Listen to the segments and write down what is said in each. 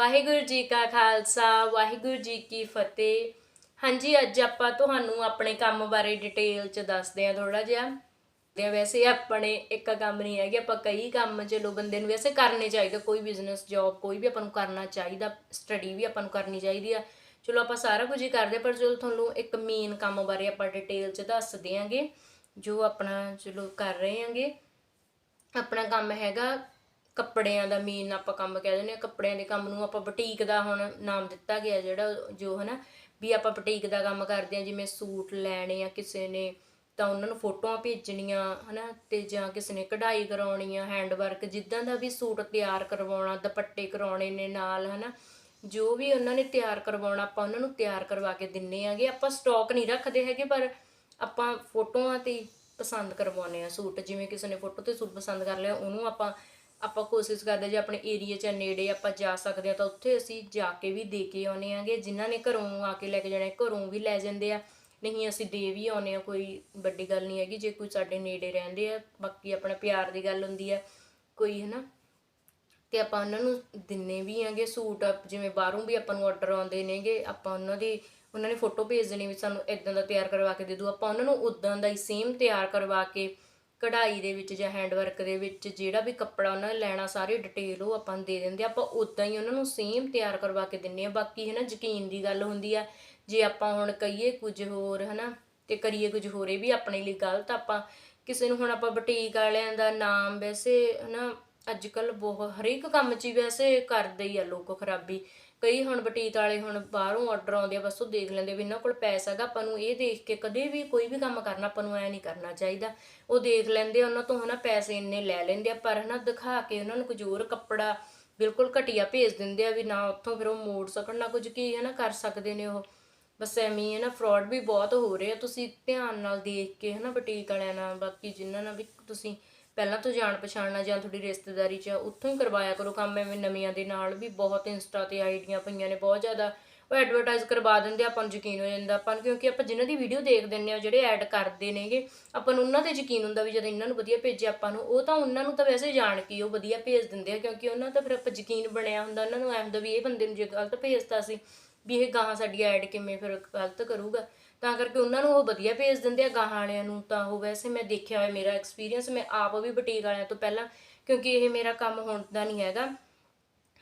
ਵਾਹਿਗੁਰੂ ਜੀ ਕਾ ਖਾਲਸਾ, ਵਾਹਿਗੁਰੂ ਜੀ ਕੀ ਫਤਿਹ। ਹਾਂਜੀ, ਅੱਜ ਆਪਾਂ ਤੁਹਾਨੂੰ ਆਪਣੇ ਕੰਮ ਬਾਰੇ ਡਿਟੇਲ ਚ ਦੱਸਦੇ ਹਾਂ ਥੋੜਾ ਜਿਹਾ। ਤੇ ਵੈਸੇ ਆਪਣੇ ਇੱਕ ਕੰਮ ਨਹੀਂ ਹੈਗੇ, ਆਪਾਂ ਕਈ ਕੰਮ ਚਲੋ ਬੰਦੇ ਨੂੰ ਵੈਸੇ ਕਰਨੇ ਚਾਹੀਦਾ, ਕੋਈ ਬਿਜ਼ਨਸ ਜੌਬ ਕੋਈ ਵੀ ਆਪਾਂ ਨੂੰ ਕਰਨਾ ਚਾਹੀਦਾ ਸਟੱਡੀ ਵੀ ਆਪਾਂ ਨੂੰ ਕਰਨੀ ਚਾਹੀਦੀ ਆ। ਚਲੋ ਆਪਾਂ ਸਾਰਾ ਕੁਝ ਹੀ ਕਰਦੇ ਪਰ ਚਲੋ ਤੁਹਾਨੂੰ ਇੱਕ ਮੇਨ ਕੰਮ ਬਾਰੇ ਆਪਾਂ ਡਿਟੇਲ ਚ ਦੱਸ ਦਿਆਂਗੇ, ਜੋ ਆਪਣਾ ਚਲੋ ਕਰ ਰਹੇ ਹਾਂਗੇ। ਆਪਣਾ ਕੰਮ ਹੈਗਾ ਕੱਪੜਿਆਂ ਦਾ ਮੇਨ ਆਪਾਂ ਕੰਮ ਕਹਿ ਦਿੰਦੇ ਆ ਕੱਪੜਿਆਂ ਦੇ ਕੰਮ ਨੂੰ ਆਪਾਂ ਬੁਟੀਕ ਦਾ ਹੁਣ ਨਾਮ ਦਿੱਤਾ ਗਿਆ ਜਿਹੜਾ ਜੋ ਹਨਾ, ਵੀ ਆਪਾਂ ਬੁਟੀਕ ਦਾ ਕੰਮ ਕਰਦੇ ਆ ਜਿਵੇਂ ਸੂਟ ਲੈਣੇ ਆ ਕਿਸੇ ਨੇ, ਤਾਂ ਉਹਨਾਂ ਨੂੰ ਫੋਟੋਆਂ ਭੇਜਣੀਆਂ ਹਨਾ, ਤੇ ਜਾਂ ਕਿਸੇ ਨੇ ਕਢਾਈ ਕਰਾਉਣੀ ਆ ਹੈਂਡ ਵਰਕ ਜਿੱਦਾਂ ਦਾ ਵੀ ਸੂਟ ਤਿਆਰ ਕਰਵਾਉਣਾ, ਦੁਪੱਟੇ ਕਰਾਉਣੇ ਨੇ ਨਾਲ ਹਨਾ, ਜੋ ਵੀ ਉਹਨਾਂ ਨੇ ਤਿਆਰ ਕਰਵਾਉਣਾ, ਆਪਾਂ ਉਹਨਾਂ ਨੂੰ ਤਿਆਰ ਕਰਵਾ ਕੇ ਦਿੰਨੇ ਆਗੇ। ਆਪਾਂ ਸਟਾਕ ਨਹੀਂ ਰੱਖਦੇ ਹੈਗੇ, ਪਰ ਆਪਾਂ ਫੋਟੋਆਂ ਤੇ ਪਸੰਦ ਕਰਵਾਉਨੇ ਆ ਸੂਟ, ਜਿਵੇਂ ਕਿਸੇ ਨੇ ਫੋਟੋ ਤੇ ਸੂਟ ਪਸੰਦ ਕਰ ਲਿਆ, ਉਹਨੂੰ ਆਪਾਂ ਆਪਾਂ ਕੋਸ਼ਿਸ਼ ਕਰਦੇ ਜੇ ਆਪਣੇ ਏਰੀਆ 'ਚ ਨੇੜੇ ਆਪਾਂ ਜਾ ਸਕਦੇ ਆ ਤਾਂ ਉੱਥੇ ਅਸੀਂ ਜਾ ਕੇ ਵੀ ਦੇ ਕੇ ਆਉਨੇ ਆਗੇ ਜਿਨ੍ਹਾਂ ਨੇ ਘਰੋਂ ਆ ਕੇ ਲੈ ਕੇ ਜਾਣਾ ਘਰੋਂ ਵੀ ਲੈ ਜਾਂਦੇ ਆ। ਨਹੀਂ, ਅਸੀਂ ਦੇ ਵੀ ਆਉਨੇ ਆ ਕੋਈ ਵੱਡੀ ਗੱਲ ਨਹੀਂ ਹੈਗੀ। ਜੇ ਕੋਈ ਸਾਡੇ ਨੇੜੇ ਰਹਿੰਦੇ ਆ, ਬਾਕੀ ਆਪਣਾ ਪਿਆਰ ਦੀ ਗੱਲ ਹੁੰਦੀ ਆ, ਕੋਈ ਹਨਾ। ਤੇ ਆਪਾਂ ਉਹਨਾਂ ਨੂੰ ਦਿੰਨੇ ਵੀ ਆਂਗੇ ਸੂਟ ਜਿਵੇਂ ਬਾਹਰੋਂ ਵੀ ਆਪਾਂ ਨੂੰ ਆਰਡਰ ਆਉਂਦੇ ਨੇਗੇ, ਆਪਾਂ ਉਹਨਾਂ ਦੀ, ਉਹਨਾਂ ਨੇ ਫੋਟੋ ਭੇਜ ਦੇਣੀ ਵੀ ਸਾਨੂੰ ਇਦਾਂ ਦਾ ਤਿਆਰ ਕਰਵਾ ਕੇ ਦੇ ਦਿਓ। ਆਪਾਂ ਉਹਨਾਂ ਨੂੰ ਉਦਾਂ ਦਾ ਹੀ ਸੇਮ ਤਿਆਰ ਕਰਵਾ ਕੇ ਕਢਾਈ ਦੇ ਵਿੱਚ ਜਾਂ ਹੈਂਡ ਵਰਕ ਦੇ ਵਿੱਚ ਜਿਹੜਾ ਵੀ ਕੱਪੜਾ ਉਹਨਾਂ ਨੇ ਲੈਣਾ, ਸਾਰੀ ਡਿਟੇਲ ਉਹ ਆਪਾਂ ਨੂੰ ਦੇ ਦਿੰਦੇ ਆ। ਆਪਾਂ ਉਦਾਂ ਹੀ ਉਹਨਾਂ ਨੂੰ ਸੇਮ ਤਿਆਰ ਕਰਵਾ ਕੇ ਦਿੰਨੇ ਆ ਬਾਕੀ ਹੈ ਨਾ ਯਕੀਨ ਦੀ ਗੱਲ ਹੁੰਦੀ ਆ, ਜੇ ਆਪਾਂ ਹੁਣ ਕਹੀਏ ਕੁਝ ਹੋਰ ਹਨਾ, ਤੇ ਕਰੀਏ ਕੁਝ ਹੋਰ, ਇਹ ਵੀ ਆਪਣੇ ਲਈ ਗਲਤ ਆਪਾਂ ਕਿਸੇ ਨੂੰ ਹੁਣ ਆਪਾਂ ਬੁਟੀਕ ਵਾਲਿਆਂ ਦਾ ਨਾਮ ਵੈਸੇ ਹਨਾ ਅੱਜ ਕੱਲ ਬਹੁਤ, ਹਰੇਕ ਕੰਮ 'ਚ ਹੀ ਵੈਸੇ ਕਰਦੇ ਹੀ ਆ ਲੋਕ ਖਰਾਬੀ। ਕਈ ਹੁਣ ਬੁਟੀਕ ਵਾਲੇ ਹੁਣ ਬਾਹਰੋਂ ਆਰਡਰ ਆਉਂਦੇ ਆ, ਬਸ ਉਹ ਦੇਖ ਲੈਂਦੇ ਵੀ ਇਹਨਾਂ ਕੋਲ ਪੈਸਾ ਹੈਗਾ, ਆਪਾਂ ਨੂੰ ਇਹ ਦੇਖ ਕੇ ਕਦੇ ਵੀ ਕੋਈ ਵੀ ਕੰਮ ਕਰਨਾ, ਆਪਾਂ ਨੂੰ ਐ ਨਹੀਂ ਕਰਨਾ ਚਾਹੀਦਾ। ਉਹ ਦੇਖ ਲੈਂਦੇ ਉਹਨਾਂ ਤੋਂ ਹਨਾ ਪੈਸੇ ਇੰਨੇ ਲੈ ਲੈਂਦੇ ਆ, ਪਰ ਹਨਾ ਦਿਖਾ ਕੇ ਉਹਨਾਂ ਨੂੰ ਕੁਝ ਹੋਰ ਕੱਪੜਾ ਬਿਲਕੁਲ ਘਟੀਆ ਭੇਜ ਦਿੰਦੇ ਆ ਵੀ ਨਾ ਉੱਥੋਂ ਫਿਰ ਉਹ ਮੋੜ ਸਕਣ, ਨਾ ਕੁਝ ਕੀ ਹਨਾ ਕਰ ਸਕਦੇ ਨੇ ਉਹ। ਬਸ ਐਵੇਂ ਹੈ ਨਾ ਫਰਾਡ ਵੀ ਬਹੁਤ ਹੋ ਰਹੇ ਆ। ਤੁਸੀਂ ਧਿਆਨ ਨਾਲ ਦੇਖ ਕੇ ਹਨਾ ਬਟੀਕ ਵਾਲਿਆਂ ਨਾਲ, ਬਾਕੀ ਜਿਨ੍ਹਾਂ ਨਾਲ ਵੀ ਤੁਸੀਂ ਪਹਿਲਾਂ ਤੋਂ ਜਾਣ ਪਛਾਣ ਨਾਲ ਜਾਂ ਤੁਹਾਡੀ ਰਿਸ਼ਤੇਦਾਰੀ 'ਚ ਆ, ਉੱਥੋਂ ਹੀ ਕਰਵਾਇਆ ਕਰੋ ਕੰਮ ਐਵੇਂ ਨਵੀਆਂ ਦੇ ਨਾਲ ਵੀ ਬਹੁਤ ਇੰਸਟਾ ਤੇ ਆਈਡੀਆਂ ਪਈਆਂ ਨੇ ਬਹੁਤ ਜ਼ਿਆਦਾ ਉਹ ਐਡਵਰਟਾਈਜ਼ ਕਰਵਾ ਦਿੰਦੇ ਆਪਾਂ ਨੂੰ ਯਕੀਨ ਹੋ ਜਾਂਦਾ ਆਪਾਂ ਨੂੰ ਕਿਉਂਕਿ ਆਪਾਂ ਜਿਨ੍ਹਾਂ ਦੀ ਵੀਡੀਓ ਦੇਖ ਦਿੰਨੇ ਆ ਜਿਹੜੇ ਐਡ ਕਰਦੇ ਨੇਗੇ ਆਪਾਂ ਨੂੰ ਉਹਨਾਂ ਤੇ ਯਕੀਨ ਹੁੰਦਾ ਵੀ ਜਦੋਂ ਇਹਨਾਂ ਨੂੰ ਵਧੀਆ ਭੇਜਿਆ ਆਪਾਂ ਨੂੰ ਉਹ ਤਾਂ ਉਹਨਾਂ ਨੂੰ ਤਾਂ ਵੈਸੇ ਜਾਣ ਕੇ ਉਹ ਵਧੀਆ ਭੇਜ ਦਿੰਦੇ ਆ ਕਿਉਂਕਿ ਉਹਨਾਂ ਤਾਂ ਫਿਰ ਆਪਾਂ ਯਕੀਨ ਬਣਿਆ ਹੁੰਦਾ ਉਹਨਾਂ ਨੂੰ ਐਂ ਹੁੰਦਾ ਵੀ ਇਹ ਬੰਦੇ ਨੂੰ ਜੇ ਗਲਤ ਭੇਜਤਾ ਸੀ ਵੀ ਇਹ ਗਾਹਾਂ ਸਾਡੀ ਐਡ ਕਿਵੇਂ ਫਿਰ ਗਲਤ ਕਰੂਗਾ। ਤਾਂ ਕਰਕੇ ਉਹਨਾਂ ਨੂੰ ਉਹ ਵਧੀਆ ਭੇਜ ਦਿੰਦੇ ਆ ਗਾਹਾਂ ਵਾਲਿਆਂ ਨੂੰ। ਤਾਂ ਉਹ ਵੈਸੇ ਮੈਂ ਦੇਖਿਆ ਹੋਇਆ ਮੇਰਾ ਐਕਸਪੀਰੀਅੰਸ ਮੈਂ ਆਪ ਵੀ ਬੁਟੀਕ ਵਾਲਿਆਂ ਤੋਂ ਪਹਿਲਾਂ, ਕਿਉਂਕਿ ਇਹ ਮੇਰਾ ਕੰਮ ਹੁਣ ਦਾ ਨਹੀਂ ਹੈਗਾ।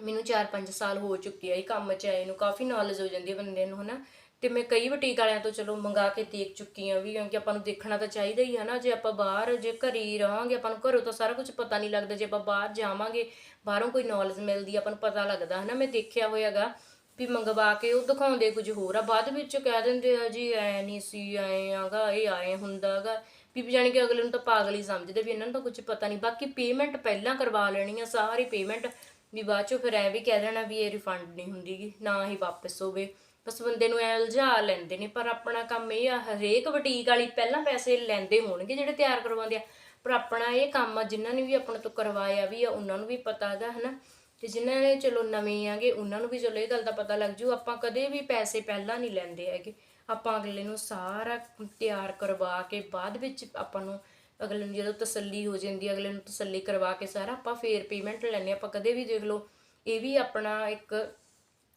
ਮੈਨੂੰ 4-5 ਸਾਲ ਹੋ ਚੁੱਕੇ ਆ ਇਹ ਕੰਮ 'ਚ ਆਏ ਨੂੰ, ਕਾਫੀ ਨੌਲੇਜ ਹੋ ਜਾਂਦੀ ਹੈ ਬੰਦੇ ਨੂੰ, ਹਨਾ। ਤੇ ਮੈਂ ਕਈ ਬੁਟੀਕ ਵਾਲਿਆਂ ਤੋਂ ਚਲੋ ਮੰਗਾ ਕੇ ਦੇਖ ਚੁੱਕੀ ਆ ਵੀ, ਕਿਉਂਕਿ ਆਪਾਂ ਨੂੰ ਦੇਖਣਾ ਤਾਂ ਚਾਹੀਦਾ ਹੀ ਹੈ ਨਾ। ਜੇ ਆਪਾਂ ਬਾਹਰ, ਜੇ ਘਰੇ ਹੀ ਰਹਾਂਗੇ, ਆਪਾਂ ਨੂੰ ਘਰੋਂ ਤਾਂ ਸਾਰਾ ਕੁਝ ਪਤਾ ਨਹੀਂ ਲੱਗਦਾ। ਜੇ ਆਪਾਂ ਬਾਹਰ ਜਾਵਾਂਗੇ, ਬਾਹਰੋਂ ਕੋਈ ਨੌਲੇਜ ਮਿਲਦੀ ਆਪਾਂ ਨੂੰ ਪਤਾ ਲੱਗਦਾ, ਹਨਾ। ਮੈਂ ਦੇਖਿਆ ਹੋਇਆਗਾ ਵੀ ਮੰਗਵਾ ਕੇ ਉਹ ਦਿਖਾਉਂਦੇ ਕੁਝ ਹੋਰ ਆ। ਬਾਅਦ ਵਿੱਚ ਕਹਿ ਦਿੰਦੇ ਆ ਜੀ, ਐ ਨਹੀਂ ਸੀ, ਐ ਆਗਾ, ਇਹ ਆਏ ਹੁੰਦਾਗਾ ਵੀ ਜਾਣੀ ਕਿ ਅਗਲੇ ਨੂੰ ਤਾਂ ਪਾਗਲ ਹੀ ਸਮਝਦੇ ਵੀ ਇਹਨਾਂ ਨੂੰ ਤਾਂ ਕੁਝ ਪਤਾ ਨਹੀਂ। ਬਾਕੀ ਪੇਮੈਂਟ ਪਹਿਲਾਂ ਕਰਵਾ ਲੈਣੀ ਆ ਸਾਰੀ ਪੇਮੈਂਟ ਵੀ ਬਾਅਦ ਚੋਂ ਫਿਰ ਐ ਵੀ ਕਹਿ ਦੇਣਾ ਵੀ ਇਹ ਰਿਫੰਡ ਨਹੀਂ ਹੁੰਦੀਗੀ ਨਾ ਹੀ ਵਾਪਸ ਹੋਵੇ। ਬਸ ਬੰਦੇ ਨੂੰ ਐ ਉਲਝਾ ਲੈਂਦੇ ਨੇ, ਪਰ ਆਪਣਾ ਕੰਮ ਇਹ ਆ, ਹਰੇਕ ਬੁਟੀਕ ਵਾਲੀ ਪਹਿਲਾਂ ਪੈਸੇ ਲੈਂਦੇ ਹੋਣਗੇ ਜਿਹੜੇ ਤਿਆਰ ਕਰਵਾਉਂਦੇ ਆ। ਪਰ ਆਪਣਾ ਇਹ ਕੰਮ ਆ, ਜਿਨ੍ਹਾਂ ਨੇ ਵੀ ਆਪਣੇ ਤੋਂ ਕਰਵਾਇਆ ਵੀ ਆ, ਉਹਨਾਂ ਨੂੰ ਵੀ ਪਤਾ ਹੈਗਾ ਹਨਾ। ਤੇ ਜਿਨ੍ਹਾਂ ਨੇ ਚਲੋ ਨਵੇਂ ਆਗੇ, ਉਹਨਾਂ ਨੂੰ ਵੀ ਚਲੋ ਇਹ ਗੱਲ ਦਾ ਪਤਾ ਲੱਗ ਜੂ, ਆਪਾਂ ਕਦੇ ਵੀ ਪੈਸੇ ਪਹਿਲਾਂ ਨਹੀਂ ਲੈਂਦੇ ਹੈਗੇ। ਆਪਾਂ ਅਗਲੇ ਨੂੰ ਸਾਰਾ ਤਿਆਰ ਕਰਵਾ ਕੇ ਬਾਅਦ ਵਿੱਚ ਆਪਾਂ ਨੂੰ ਅਗਲੇ ਨੂੰ ਜਦੋਂ ਤਸੱਲੀ ਹੋ ਜਾਂਦੀ ਅਗਲੇ ਨੂੰ ਤਸੱਲੀ ਕਰਵਾ ਕੇ ਸਾਰਾ ਆਪਾਂ ਫੇਰ ਪੇਮੈਂਟ ਲੈਣੇ ਆਪਾਂ ਕਦੇ ਵੀ ਦੇਖ ਲਓ, ਇਹ ਵੀ ਆਪਣਾ ਇੱਕ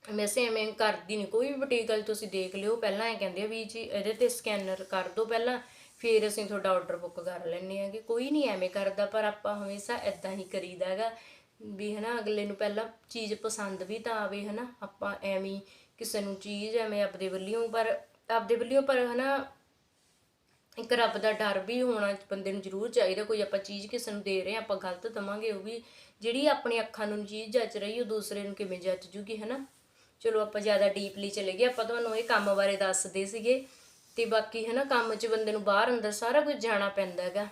ਵੈਸੇ ਐਵੇਂ ਕਰਦੀ ਨਹੀਂ, ਕੋਈ ਵੀ ਬੁਟੀਕ ਵਾਲੀ ਤੁਸੀਂ ਦੇਖ ਲਿਓ, ਪਹਿਲਾਂ ਇਹ ਕਹਿੰਦੇ ਆ ਵੀ ਜੀ ਇਹਦੇ ਤੇ ਸਕੈਨਰ ਕਰ ਦਿਓ ਪਹਿਲਾਂ, ਫਿਰ ਅਸੀਂ ਤੁਹਾਡਾ ਆਰਡਰ ਬੁੱਕ ਕਰ ਲੈਣੇ ਆਗੇ ਕੋਈ ਨਹੀਂ ਐਵੇਂ ਕਰਦਾ, ਪਰ ਆਪਾਂ ਹਮੇਸ਼ਾ ਇਦਾਂ ਹੀ ਕਰੀਦਾ ਹੈਗਾ। ਵੀ ਹਨਾ ਅਗਲੇ ਨੂੰ ਪਹਿਲਾਂ ਚੀਜ਼ ਪਸੰਦ ਵੀ ਤਾਂ ਆਵੇ ਹਨਾ, ਆਪਾਂ ਐਵੇਂ ਕਿਸੇ ਨੂੰ ਚੀਜ਼ ਐਵੇਂ ਆਪਦੇ ਵੱਲਿਓ ਪਰ ਆਪਦੇ ਵੱਲਿਓ ਪਰ ਹਨਾ ਇੱਕ ਰੱਬ ਦਾ ਡਰ ਵੀ ਹੋਣਾ ਬੰਦੇ ਨੂੰ ਜ਼ਰੂਰ ਚਾਹੀਦਾ, ਕੋਈ ਆਪਾਂ ਚੀਜ਼ ਕਿਸੇ ਨੂੰ ਦੇ ਰਹੇ ਹਾਂ, ਆਪਾਂ ਗਲਤ ਦਵਾਂਗੇ, ਉਹ ਵੀ ਜਿਹੜੀ ਆਪਣੀ ਅੱਖਾਂ ਨੂੰ ਚੀਜ਼ ਜੱਜ ਰਹੀ, ਉਹ ਦੂਸਰੇ ਨੂੰ ਕਿਵੇਂ ਜੱਜ ਜੂਗੀ ਹਨਾ। ਚਲੋ ਆਪਾਂ ਜ਼ਿਆਦਾ ਡੀਪਲੀ ਚਲੇ ਗਏ, ਆਪਾਂ ਤੁਹਾਨੂੰ ਇਹ ਕੰਮ ਬਾਰੇ ਦੱਸਦੇ ਸੀਗੇ, ਤੇ ਬਾਕੀ ਹਨਾ ਕੰਮ 'ਚ ਬੰਦੇ ਨੂੰ ਬਾਹਰ ਅੰਦਰ ਸਾਰਾ ਕੁਝ ਜਾਣਾ ਪੈਂਦਾ ਹੈਗਾ।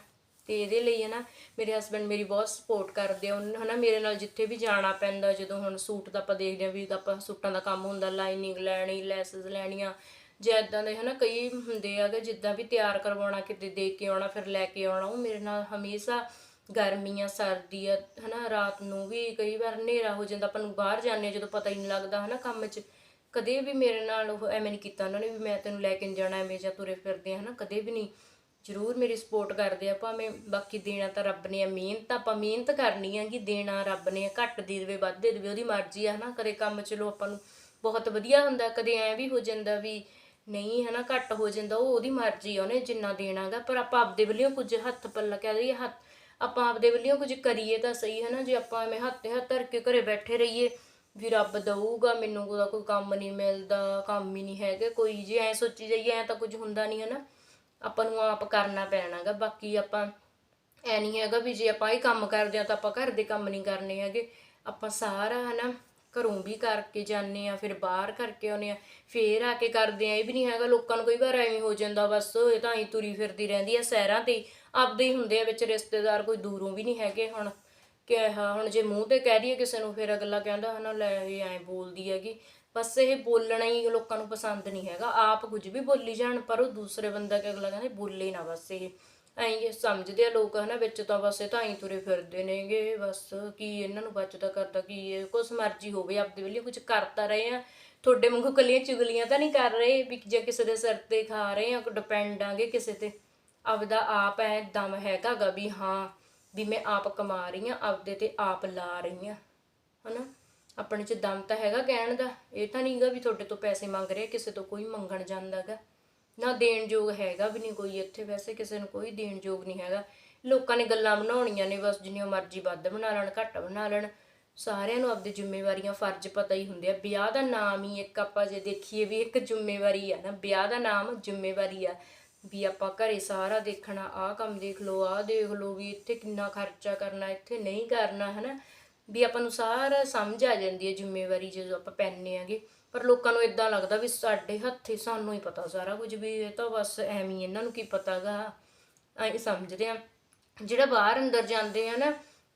ਤੇ ਇਹਦੇ ਲਈ ਹਨਾ ਮੇਰੇ ਹਸਬੰਡ ਮੇਰੀ ਬਹੁਤ ਸਪੋਰਟ ਕਰਦੇ ਆ। ਉਹਨਾਂ ਹਨਾ ਮੇਰੇ ਨਾਲ ਜਿੱਥੇ ਵੀ ਜਾਣਾ ਪੈਂਦਾ, ਜਦੋਂ ਹੁਣ ਸੂਟ ਦਾ ਆਪਾਂ ਦੇਖਦੇ ਆ ਵੀ ਆਪਾਂ ਸੂਟਾਂ ਦਾ ਕੰਮ ਹੁੰਦਾ ਲਾਈਨਿੰਗ ਲੈਣੀ ਲੈਸਸ ਲੈਣੀਆਂ ਜੇ ਇਦਾਂ ਦੇ ਹਨਾ ਕਈ ਹੁੰਦੇ ਆ ਕਿ ਜਿੱਦਾਂ ਵੀ ਤਿਆਰ ਕਰਵਾਉਣਾ, ਕਿਤੇ ਦੇ ਕੇ ਆਉਣਾ, ਫਿਰ ਲੈ ਕੇ ਆਉਣਾ, ਉਹ ਮੇਰੇ ਨਾਲ ਹਮੇਸ਼ਾ ਗਰਮੀਆਂ ਸਰਦੀ ਆ ਹਨਾ ਰਾਤ ਨੂੰ ਵੀ ਕਈ ਵਾਰ ਹਨੇਰਾ ਹੋ ਜਾਂਦਾ, ਆਪਾਂ ਨੂੰ ਬਾਹਰ ਜਾਂਦੇ ਹਾਂ ਜਦੋਂ ਪਤਾ ਹੀ ਨਹੀਂ ਲੱਗਦਾ ਹਨਾ ਕੰਮ 'ਚ। ਕਦੇ ਵੀ ਮੇਰੇ ਨਾਲ ਉਹ ਐਵੇਂ ਨਹੀਂ ਕੀਤਾ ਉਹਨਾਂ ਨੇ ਵੀ ਮੈਂ ਤੈਨੂੰ ਲੈ ਕੇ ਨੀ ਜਾਣਾ, ਐਵੇਂ ਜਾਂ ਤੁਰੇ ਫਿਰਦੇ ਆ ਹਨਾ, ਕਦੇ ਵੀ ਨਹੀਂ। ਜਰੂਰ ਮੇਰੀ ਸਪੋਰਟ ਕਰਦੇ ਆ, ਭਾਵੇਂ ਬਾਕੀ ਦੇਣਾ ਤਾਂ ਰੱਬ ਨੇ ਆ, ਮਿਹਨਤ ਆਪਾਂ ਮਿਹਨਤ ਕਰਨੀ ਆ ਕਿ ਦੇਣਾ ਰੱਬ ਨੇ ਘੱਟ ਦੇ ਦੇਵੇ, ਵੱਧ ਦੇ ਦੇਵੇ, ਉਹਦੀ ਮਰਜ਼ੀ ਆ, ਹਨਾ, ਕਦੇ ਕੰਮ ਚਲੋ ਆਪਾਂ ਨੂੰ ਬਹੁਤ ਵਧੀਆ ਹੁੰਦਾ, ਕਦੇ ਐ ਵੀ ਹੋ ਜਾਂਦਾ ਵੀ ਨਹੀਂ, ਹਨਾ, ਘੱਟ ਹੋ ਜਾਂਦਾ, ਉਹ ਉਹਦੀ ਮਰਜ਼ੀ ਆ, ਉਹਨੇ ਜਿੰਨਾ ਦੇਣਾਗਾ ਪਰ ਆਪਾਂ ਆਪਦੇ ਵੱਲੋਂ ਕੁਝ ਹੱਥ ਪੱਲਾ ਕਹਿ ਦਈਏ, ਹੱਥ, ਆਪਾਂ ਆਪਦੇ ਵੱਲੋਂ ਕੁਝ ਕਰੀਏ ਤਾਂ ਸਹੀ, ਹਨਾ, ਜੇ ਆਪਾਂ ਐਵੇਂ ਹੱਥ ਤੇ ਹੱਥ ਧਰ ਕੇ ਘਰੇ ਬੈਠੇ ਰਹੀਏ, ਵੀ ਰੱਬ ਦਊਗਾ, ਮੈਨੂੰ ਉਹਦਾ ਕੋਈ ਕੰਮ ਨਹੀਂ ਮਿਲਦਾ, ਕੰਮ ਹੀ ਨਹੀਂ ਹੈਗਾ, ਕੋਈ ਜੇ ਐ ਸੋਚੀ ਜਾਈਏ, ਐ ਤਾਂ ਕੁਝ ਹੁੰਦਾ ਨਹੀਂ, ਹਨਾ। ਆਪਾਂ ਨੂੰ ਆਪ ਕਰਨਾ ਪੈਣਾਗਾ, ਬਾਕੀ ਆਪਾਂ ਐ ਨਹੀਂ ਹੈਗਾ ਵੀ ਜੇ ਆਪਾਂ ਇਹ ਕੰਮ ਕਰਦੇ ਆ ਤਾਂ ਆਪਾਂ ਘਰ ਦੇ ਕੰਮ ਨਹੀਂ ਕਰਨੇ ਹੈਗੇ। ਆਪਾਂ ਸਾਰਾ ਹਨਾ ਘਰੋਂ ਵੀ ਕਰਕੇ ਜਾਂਦੇ ਆ, ਫਿਰ ਬਾਹਰ ਕਰਕੇ ਆਉਨੇ ਆ, ਫੇਰ ਆ ਕੇ ਕਰਦੇ ਆ, ਇਹ ਵੀ ਨਹੀਂ ਹੈਗਾ ਲੋਕਾਂ ਨੂੰ ਕਈ ਵਾਰ ਐਵੇਂ ਹੋ ਜਾਂਦਾ ਬਸ, ਇਹ ਤਾਂ ਹੀ ਤੁਰੀ ਫਿਰਦੀ ਰਹਿੰਦੀ ਆ ਸਹਿਰਾਂ ਤੇ ਹੀ। ਆਪਦੇ ਹੀ ਹੁੰਦੇ ਆ ਵਿੱਚ ਰਿਸ਼ਤੇਦਾਰ ਕੋਈ ਦੂਰੋਂ ਵੀ ਨਹੀਂ ਹੈਗੇ ਹੁਣ। ਕਿਹਾ ਹੁਣ ਜੇ ਮੂੰਹ ਤੇ ਕਹਿ ਦਈਏ ਕਿਸੇ ਨੂੰ, ਫਿਰ ਅਗਲਾ ਕਹਿੰਦਾ ਹਨਾ, ਲੈ ਇਹ ਐਂ ਬੋਲਦੀ ਹੈਗੀ। ਬਸ ਇਹ ਬੋਲਣਾ ਹੀ ਲੋਕਾਂ ਨੂੰ ਪਸੰਦ ਨਹੀਂ ਹੈਗਾ। ਆਪ ਕੁਝ ਵੀ ਬੋਲੀ ਜਾਣ, ਪਰ ਉਹ ਦੂਸਰੇ ਬੰਦਾ ਕਿ ਅਗਲਾ ਕਹਿੰਦਾ, ਬੋਲੇ ਨਾ ਬਸ ਇਹ। ਐਂ ਸਮਝਦੇ ਆ ਲੋਕ, ਹਨਾ, ਵਿੱਚ ਤਾਂ ਬਸ ਇਹ ਤਾਂ ਹੀ ਤੁਰੇ ਫਿਰਦੇ ਨੇਗੇ, ਬਸ ਕੀ ਇਹਨਾਂ ਨੂੰ ਬਚਦਾ ਕਰਦਾ, ਕੀ ਇਹ ਕੁਛ ਮਰਜ਼ੀ ਹੋਵੇ, ਆਪਦੇ ਵੇਲੇ ਕੁਝ ਕਰਤਾ ਰਹੇ ਆ। ਤੁਹਾਡੇ ਵਾਂਗੂ ਕੱਲੀਆਂ ਚੁਗਲੀਆਂ ਤਾਂ ਨਹੀਂ ਕਰ ਰਹੇ ਵੀ ਜੇ ਕਿਸੇ ਦੇ ਸਿਰ ਤੇ ਖਾ ਰਹੇ ਆ ਡਿਪੈਂਡ ਆਂਗੇ ਕਿਸੇ ਤੇ। ਆਪਦਾ ਆਪ ਹੈ ਦਮ ਹੈਗਾ ਗਾ ਵੀ ਹਾਂ, ਵੀ ਮੈਂ ਆਪ ਕਮਾ ਰਹੀ ਆ, ਆਪਦੇ ਤੇ ਆਪ ਲਾ ਰਹੀ ਆ, ਹਨਾ। ਆਪਣੇ ਚ ਦਮ ਤਾਂ ਹੈਗਾ ਕਹਿਣ ਦਾ। ਇਹ ਤਾਂ ਨਹੀਂਗਾ ਵੀ ਤੁਹਾਡੇ ਤੋਂ ਪੈਸੇ ਮੰਗ ਰਿਹਾ, ਕਿਸੇ ਤੋਂ ਕੋਈ ਮੰਗਣ ਜਾਂਦਾਗਾ। ਨਾ ਦੇਣ ਯੋਗ ਹੈਗਾ ਵੀ ਨਹੀਂ ਕੋਈ ਇੱਥੇ, ਵੈਸੇ ਕਿਸੇ ਨੂੰ ਕੋਈ ਦੇਣ ਯੋਗ ਨਹੀਂ ਹੈਗਾ। ਲੋਕਾਂ ਨੇ ਗੱਲਾਂ ਬਣਾਉਣੀਆਂ ਨੇ, ਬਸ ਜਿੰਨੀਆਂ ਮਰਜ਼ੀ ਵੱਧ ਬਣਾ ਲੈਣ, ਘੱਟ ਬਣਾ ਲੈਣ। ਸਾਰਿਆਂ ਨੂੰ ਆਪਦੀ ਜ਼ਿੰਮੇਵਾਰੀਆਂ, ਫਰਜ਼ ਪਤਾ ਹੀ ਹੁੰਦੇ ਆ। ਵਿਆਹ ਦਾ ਨਾਮ ਹੀ ਇੱਕ ਆਪਾਂ ਜੇ ਦੇਖੀਏ ਵੀ ਇੱਕ ਜ਼ਿੰਮੇਵਾਰੀ ਆ ਨਾ। ਵਿਆਹ ਦਾ ਨਾਮ ਜ਼ਿੰਮੇਵਾਰੀ ਆ। ਵੀ ਆਪਾਂ ਘਰੇ ਸਾਰਾ ਦੇਖਣਾ, ਆਹ ਕੰਮ ਦੇਖ ਲਓ, ਆਹ ਦੇਖ ਲਓ ਵੀ ਇੱਥੇ ਕਿੰਨਾ ਖਰਚਾ ਕਰਨਾ, ਇੱਥੇ ਨਹੀਂ ਕਰਨਾ, ਹਨਾ? ਵੀ ਆਪਾਂ ਨੂੰ ਸਾਰਾ ਸਮਝ ਆ ਜਾਂਦੀ ਹੈ ਜ਼ਿੰਮੇਵਾਰੀ ਜਦੋਂ ਆਪਾਂ ਪੈਨੇ ਆਗੇ। ਪਰ ਲੋਕਾਂ ਨੂੰ ਇਦਾਂ ਲੱਗਦਾ ਵੀ ਸਾਡੇ ਹੱਥੇ ਸਾਨੂੰ ਹੀ ਪਤਾ ਸਾਰਾ ਕੁਝ ਵੀ ਇਹ ਤਾਂ ਬਸ ਐਵੇਂ ਹੀ ਇਹਨਾਂ ਨੂੰ ਕੀ ਪਤਾਗਾ। ਐਂ ਸਮਝਦੇ ਆ। ਜਿਹੜਾ ਬਾਹਰ ਅੰਦਰ ਜਾਂਦੇ ਆ ਨਾ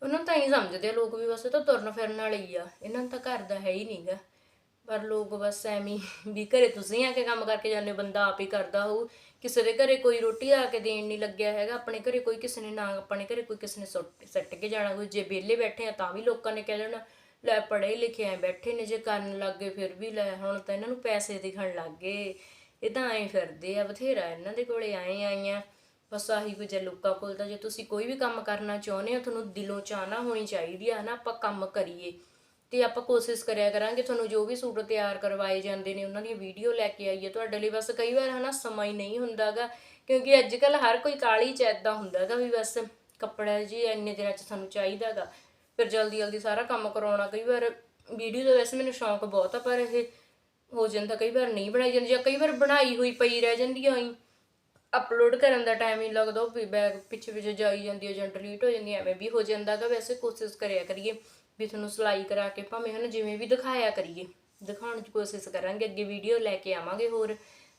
ਉਹਨਾਂ ਨੂੰ ਤਾਂ ਹੀ ਸਮਝਦੇ ਆ ਲੋਕ ਵੀ ਬਸ ਇਹ ਤਾਂ ਤੁਰਨ ਫਿਰਨ ਵਾਲੇ ਆ। ਇਹਨਾਂ ਨੂੰ ਤਾਂ ਘਰ ਦਾ ਹੈ ਹੀ ਨਹੀਂਗਾ ਪਰ ਲੋਕ ਬਸ ਐਵੇਂ ਵੀ ਘਰੇ ਤੁਸੀਂ ਆ ਕੇ ਕੰਮ ਕਰਕੇ ਜਾਂਦੇ ਹੋ, ਬੰਦਾ ਆਪ ਹੀ ਕਰਦਾ ਹੋਊ। ਕਿਸੇ ਦੇ ਘਰੇ ਕੋਈ ਰੋਟੀ ਆ ਕੇ ਦੇਣ ਨਹੀਂ ਲੱਗਿਆ ਹੈਗਾ, ਆਪਣੇ ਘਰੇ ਕੋਈ ਕਿਸੇ ਨੇ ਨਾ, ਆਪਣੇ ਘਰੇ ਕੋਈ ਕਿਸੇ ਨੇ ਸੁੱਟ, ਸੱਟ ਕੇ ਜਾਣਾ, ਕੋਈ ਜੇ ਵਿਹਲੇ ਬੈਠੇ ਆ ਤਾਂ ਵੀ ਲੋਕਾਂ ਨੇ ਕਹਿ ਦੇਣਾ, ਲੈ ਪੜ੍ਹੇ ਲਿਖੇ ਆ ਬੈਠੇ ਨੇ, ਜੇ ਕਰਨ ਲੱਗੇ ਫਿਰ ਵੀ ਲੈ, ਹੁਣ ਤਾਂ ਇਹਨਾਂ ਨੂੰ ਪੈਸੇ ਦਿਖਣ ਲੱਗ ਗਏ। ਇਹ ਤਾਂ ਐਂ ਫਿਰਦੇ ਆ, ਬਥੇਰਾ ਇਹਨਾਂ ਦੇ ਕੋਲੇ ਆਏ ਆਈਆਂ। ਬਸ ਆਹੀ ਕੁਝ ਲੋਕਾਂ ਕੋਲ ਤਾਂ, ਜੇ ਤੁਸੀਂ ਕੋਈ ਵੀ ਕੰਮ ਕਰਨਾ ਚਾਹੁੰਦੇ ਹੋ, ਤੁਹਾਨੂੰ ਦਿਲੋਂ ਚਾਹਨਾ ਹੋਣੀ ਚਾਹੀਦੀ ਆ ਨਾ ਆਪਾਂ ਕੰਮ ਕਰੀਏ। ਤੇ ਆਪਾਂ ਕੋਸ਼ਿਸ਼ ਕਰਿਆ ਕਰਾਂਗੇ, ਤੁਹਾਨੂੰ ਜੋ ਵੀ ਸੂਟ ਤਿਆਰ ਕਰਵਾਏ ਜਾਂਦੇ ਨੇ, ਉਹਨਾਂ ਦੀ ਵੀਡੀਓ ਲੈ ਕੇ ਆਈਏ। ਤੁਹਾਡੇ ਲਈ ਬਸ ਕਈ ਵਾਰ ਹਨਾ ਸਮਾਂ ਹੀ ਨਹੀਂ ਹੁੰਦਾਗਾ, ਕਿਉਂਕਿ ਅੱਜ ਕੱਲ ਹਰ ਕੋਈ ਕਾਲੀ ਚ ਏਦਾਂ ਹੁੰਦਾਗਾ ਵੀ ਬਸ ਕੱਪੜਾ ਜੀ ਇੰਨੇ ਦਿਨਾਂ ਚ ਸਾਨੂੰ ਚਾਹੀਦਾਗਾ। ਫਿਰ ਜਲਦੀ ਜਲਦੀ ਸਾਰਾ ਕੰਮ ਕਰਾਉਣਾ, ਕਈ ਵਾਰ ਵੀਡੀਓ ਦਾ ਵੈਸੇ ਮੈਨੂੰ ਸ਼ੌਂਕ ਬਹੁਤ ਆ, ਪਰ ਇਹ ਹੋ ਜਾਂਦਾ ਕਈ ਵਾਰ ਨਹੀਂ ਬਣਾਈ ਜਾਂਦੀ ਜਾਂ ਕਈ ਵਾਰ ਬਣਾਈ ਹੋਈ ਪਈ ਰਹਿ ਜਾਂਦੀ ਆ ਹੀ। ਅਪਲੋਡ ਕਰਨ ਦਾ ਟਾਈਮ ਹੀ ਲੱਗਦਾ, ਉਹ ਬੈਗ ਪਿੱਛੇ ਪਿੱਛੇ ਜਾਈ ਜਾਂਦੀ ਹੈ ਜਾਂ ਡਿਲੀਟ ਹੋ ਜਾਂਦੀ ਹੈ ਐਵੇਂ ਵੀ ਹੋ ਜਾਂਦਾਗਾ। ਵੈਸੇ ਕੋਸ਼ਿਸ਼ ਕਰਿਆ ਕਰੀਏ। ਵੀ ਤੁਹਾਨੂੰ ਸਿਲਾਈ ਕਰਾ ਕੇ ਭਾਵੇਂ ਹਨ ਜਿਵੇਂ ਵੀ ਦਿਖਾਇਆ ਕਰੀਏ। ਦਿਖਾਉਣ ਦੀ ਕੋਸ਼ਿਸ਼ ਕਰਾਂਗੇ, ਅੱਗੇ ਵੀਡੀਓ ਲੈ ਕੇ ਆਵਾਂਗੇ ਹੋਰ।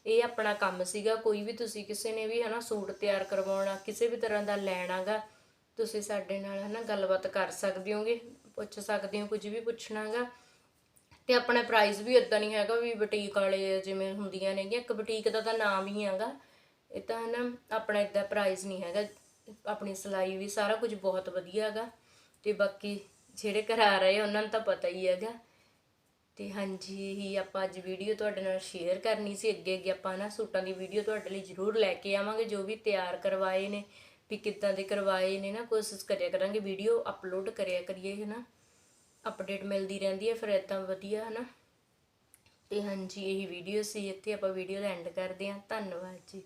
ਇਹ ਆਪਣਾ ਕੰਮ ਸੀਗਾ, ਕੋਈ ਵੀ ਤੁਸੀਂ ਕਿਸੇ ਨੇ ਵੀ ਹਨਾ ਸੂਟ ਤਿਆਰ ਕਰਵਾਉਣਾ, ਕਿਸੇ ਵੀ ਤਰ੍ਹਾਂ ਦਾ ਲੈਣਾਗਾ, ਤੁਸੀਂ ਸਾਡੇ ਨਾਲ ਹਨਾ ਗੱਲਬਾਤ ਕਰ ਸਕਦੇ ਹੋਗੇ, ਪੁੱਛ ਸਕਦੇ ਹੋ, ਕੁਝ ਵੀ ਪੁੱਛਣਾਗਾ। ਤੇ ਆਪਣਾ ਪ੍ਰਾਈਸ ਵੀ ਇਦਾਂ ਨਹੀਂ ਹੈਗਾ ਵੀ ਬੁਟੀਕ ਵਾਲੇ ਜਿਵੇਂ ਹੁੰਦੀਆਂ ਨੇਗੀਆਂ, ਇੱਕ ਬੁਟੀਕ ਦਾ ਤਾਂ ਨਾਮ ਹੀ ਹੈਗਾ। ਇਹ ਤਾਂ ਨਾ ਆਪਣਾ ਇਦਾਂ ਪ੍ਰਾਈਸ ਨਹੀਂ ਹੈਗਾ। ਆਪਣੀ ਸਿਲਾਈ ਵੀ ਸਾਰਾ ਕੁਝ ਬਹੁਤ ਵਧੀਆ ਹੈਗਾ। ਤੇ ਬਾਕੀ ਜਿਹੜੇ ਕਰਾ ਰਹੇ ਆ, ਉਹਨਾਂ ਨੂੰ ਤਾਂ ਪਤਾ ਹੀ ਹੈਗਾ। ਤੇ ਹਾਂਜੀ ਇਹੀ ਆਪਾਂ ਅੱਜ ਵੀਡੀਓ ਤੁਹਾਡੇ ਨਾਲ ਸ਼ੇਅਰ ਕਰਨੀ ਸੀ ਅੱਗੇ ਅੱਗੇ ਆਪਾਂ ਨਾ ਸੂਟਾਂ ਦੀ ਵੀਡੀਓ ਤੁਹਾਡੇ ਲਈ ਜ਼ਰੂਰ ਲੈ ਕੇ ਆਵਾਂਗੇ, ਜੋ ਵੀ ਤਿਆਰ ਕਰਵਾਏ ਨੇ, ਵੀ ਕਿੱਦਾਂ ਦੇ ਕਰਵਾਏ ਨੇ ਨਾ, ਕੋਸ਼ਿਸ਼ ਕਰਿਆ ਕਰਾਂਗੇ ਵੀਡੀਓ ਅਪਲੋਡ ਕਰਿਆ ਕਰੀਏ, ਹੈ ਨਾ। ਅਪਡੇਟ ਮਿਲਦੀ ਰਹਿੰਦੀ ਹੈ, ਫਿਰ ਇਦਾਂ ਵਧੀਆ, ਹੈ ਨਾ। ਤੇ ਹਾਂਜੀ, ਇਹੀ ਵੀਡੀਓ ਸੀ, ਇੱਥੇ ਆਪਾਂ ਵੀਡੀਓ ਦਾ ਐਂਡ ਕਰਦੇ ਹਾਂ। ਧੰਨਵਾਦ ਜੀ।